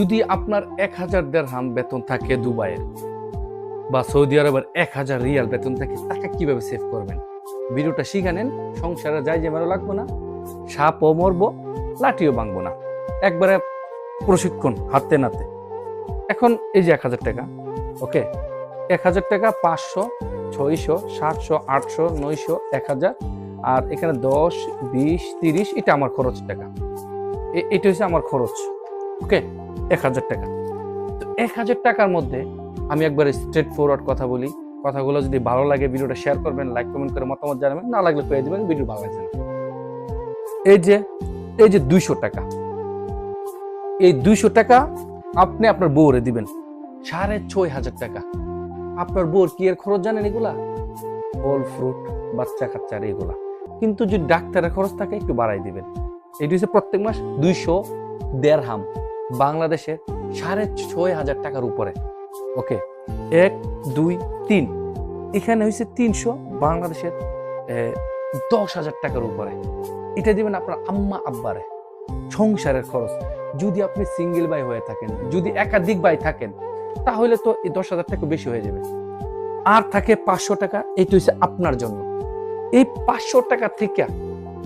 যদি আপনার এক হাজার দেড়হাম বেতন থাকে দুবাইয়ের বা সৌদি আরবের এক হাজার রিয়াল বেতন থাকে টাকা কীভাবে সেভ করবেন? ভিডিওটা শিখে নেন, সংসারে যাই যে মারো লাগবো না, সাপও মরবো, লাঠিও ভাঙবো না। একবারে প্রশিক্ষণ হাতে নাতে। এখন এই যে এক হাজার টাকা ওকে এক হাজার টাকা পাঁচশো, ছয়শো, সাতশো, আটশো, নয়শো, এক হাজার, আর এখানে দশ, বিশ, তিরিশ, এটা আমার খরচ টাকা। এটা হচ্ছে আমার খরচ ওকে এক হাজার টাকা। তো এক হাজার টাকার মধ্যে আমি একবার স্ট্রেট ফরওয়ার্ড কথা বলি। কথাগুলো যদি ভালো লাগে, ভিডিওটা শেয়ার করবেন লাইক কমেন্ট করে মতামত জানাবেন। না লাগলে পেয়ে দেবেন ভিডিও ভালো লাগছে। এই যে এই যে দুইশো টাকা। এই দুইশো টাকা আপনি আপনার বউরে দিবেন। সাড়ে ছয় হাজার টাকা। আপনার বউর কি এর খরচ জানেন এগুলা? ফল ফ্রুট বাচ্চা কাচ্চার এগুলা। কিন্তু যদি ডাক্তারের খরচ থাকে, একটু বাড়াই দিবেন। এটি হচ্ছে প্রত্যেক মাস দুইশো দেড়হাম। বাংলাদেশে সাড়ে ছয় হাজার টাকার উপরে। ওকে, এক, দুই, তিন। এখানে হয়েছে তিনশো, বাংলাদেশের দশ হাজার টাকার উপরে। এটা দিবেন আপনার আম্মা আব্বারে। সংসারের খরচ। যদি আপনি সিঙ্গেল ভাই হয়ে থাকেন, যদি একাধিক ভাই থাকেন, তাহলে তো এই দশ হাজার টাকা বেশি হয়ে যাবে। আর থাকে পাঁচশো টাকা, এটা হচ্ছে আপনার জন্য। এই পাঁচশো টাকা থেকে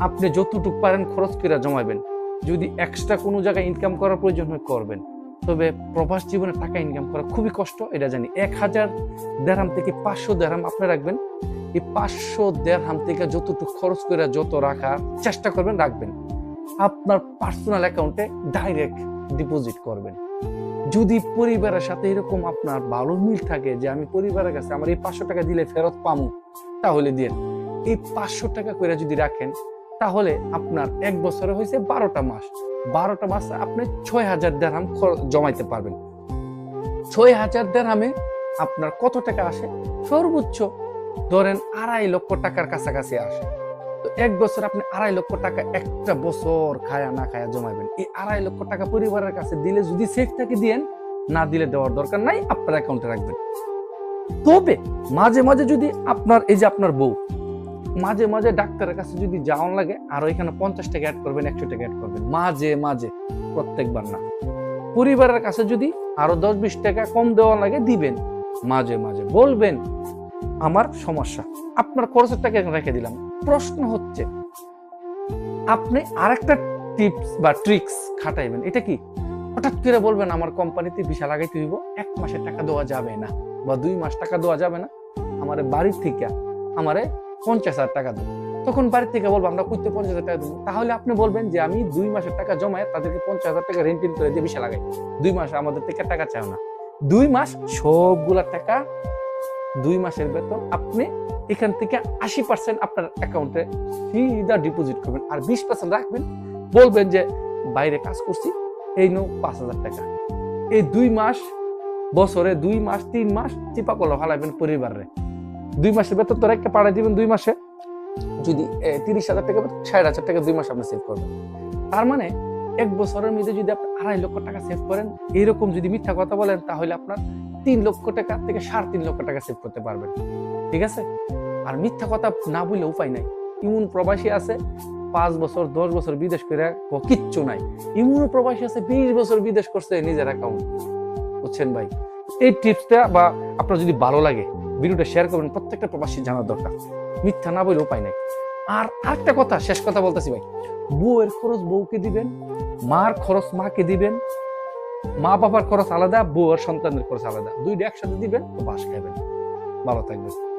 আপনি যতটুকু পারেন খরচ করে জমাবেন যদি এক্সট্রা কোনো জায়গায় ইনকাম করার প্রয়োজন হয়, করবেন। তবে প্রবাস জীবনে টাকা ইনকাম করা খুবই কষ্ট, এটা জানি। এক হাজার দেড়হাম থেকে পাঁচশো দেড়হাম আপনি রাখবেন। এই পাঁচশো দেড়হাম থেকে যতটুকু খরচ করে যত রাখার চেষ্টা করবেন, রাখবেন। আপনার পার্সোনাল অ্যাকাউন্টে ডাইরেক্ট ডিপোজিট করবেন। যদি পরিবারের সাথে এরকম আপনার ভালো মিল থাকে যে আমি পরিবারের কাছে আমার এই পাঁচশো টাকা দিলে ফেরত পামু, তাহলে দিন এই পাঁচশো টাকা করে যদি রাখেন তাহলে আপনার এক বছরে হয়েছে বারোটা মাস। বারোটা মাস আপনি ছয় হাজার দেড়হাম জমাইতে পারবেন। ছয় হাজার দেড়হামে আপনার কত টাকা আসে? সর্বোচ্চ ধরেন আড়াই লক্ষ টাকার কাছাকাছি আসে। তো এক বছর আপনি আড়াই লক্ষ টাকা একটা বছর খায়া না খায়া জমাবেন এই আড়াই লক্ষ টাকা পরিবারের কাছে দিলে যদি সেফ থাকে দিয়েন, না দিলে দেওয়ার দরকার নাই, আপনার অ্যাকাউন্টে রাখবেন। তবে মাঝে মাঝে যদি আপনার, এই যে আপনার বউ মাঝে মাঝে ডাক্তারের কাছে যদি যাওয়ান লাগে, আরও এখানে পঞ্চাশ টাকা অ্যাড করবেন একশো টাকা অ্যাড করবেন, মাঝে মাঝে, প্রত্যেকবার না। পরিবারের কাছে যদি আরও দশ বিশ টাকা কম দেওয়া লাগে, দিবেন, মাঝে মাঝে বলবেন, আমার সমস্যা, আপনার খরচের টাকা রেখে দিলাম। প্রশ্ন হচ্ছে, আপনি আরেকটা টিপস বা ট্রিক্স খাটাইবেন, এটা কি? হঠাৎ করে বলবেন, আমার কোম্পানিতে ভিসা লাগাইতে হইব, এক মাসের টাকা দেওয়া যাবে না বা দুই মাস টাকা দেওয়া যাবে না। আমার বাড়ির থেকে, আমারে পঞ্চাশ হাজার টাকা দেবো। তখন বাড়ির থেকে বলব, আমরা করতে পঞ্চাশ হাজার টাকা দেবো। তাহলে আপনি বলবেন যে, আমি দুই মাসের টাকা জমায় তাদেরকে পঞ্চাশ হাজার টাকা রেন্টিন করে দিয়ে ভিসা লাগাই। দুই মাস আমাদের থেকে টাকা চাও না। দুই মাস সবগুলা টাকা, দুই মাসের বেতন আপনি এখান থেকে আশি পার্সেন্ট আপনার অ্যাকাউন্টে সিধা ডিপোজিট করবেন। আর বিশ পার্সেন্ট রাখবেন। বলবেন যে, বাইরে কাজ করছি, এই নো পাঁচ হাজার টাকা। এই দুই মাস, বছরে দুই মাস, তিন মাস চিপা করল হালাইবেন পরিবারে দুই মাসের বেতন তো একটা পাড়ায় দিবেন দুই মাসে। যদি তিরিশ হাজার টাকা বেতন, ষাট হাজার টাকা দুই মাস আপনি সেভ করবেন। তার মানে এক বছরের মধ্যে যদি আপনি আড়াই লক্ষ টাকা সেভ করেন, এরকম যদি মিথ্যা কথা বলেন, তাহলে আপনার তিন লক্ষ টাকা থেকে সাড়ে তিন লক্ষ টাকা সেভ করতে পারবেন। ঠিক আছে? আর মিথ্যা কথা না বললে উপায় নাই। ইমন প্রবাসী আছে, পাঁচ বছর, দশ বছর বিদেশ করে কিচ্ছু নাই। ইমন প্রবাসী আছে, বিশ বছর বিদেশ করছে নিজের অ্যাকাউন্ট বুঝছেন ভাই? এই টিপসটা বা আপনার যদি ভালো লাগে ভিডিওটা শেয়ার করবেন, প্রত্যেকটা প্রবাসী জানার দরকার। মিথ্যা না বলে উপায় নাই। আর আরেকটা কথা, শেষ কথা বলতেছি ভাই। বউয়ের খরচ বউকে দিবেন, মার খরচ মাকে দিবেন, মা বাবার খরচ আলাদা, বউ আর সন্তানের খরচ আলাদা। দুইটা একসাথে দিবেন, তো বাস খাইবেন। ভালো থাকবেন।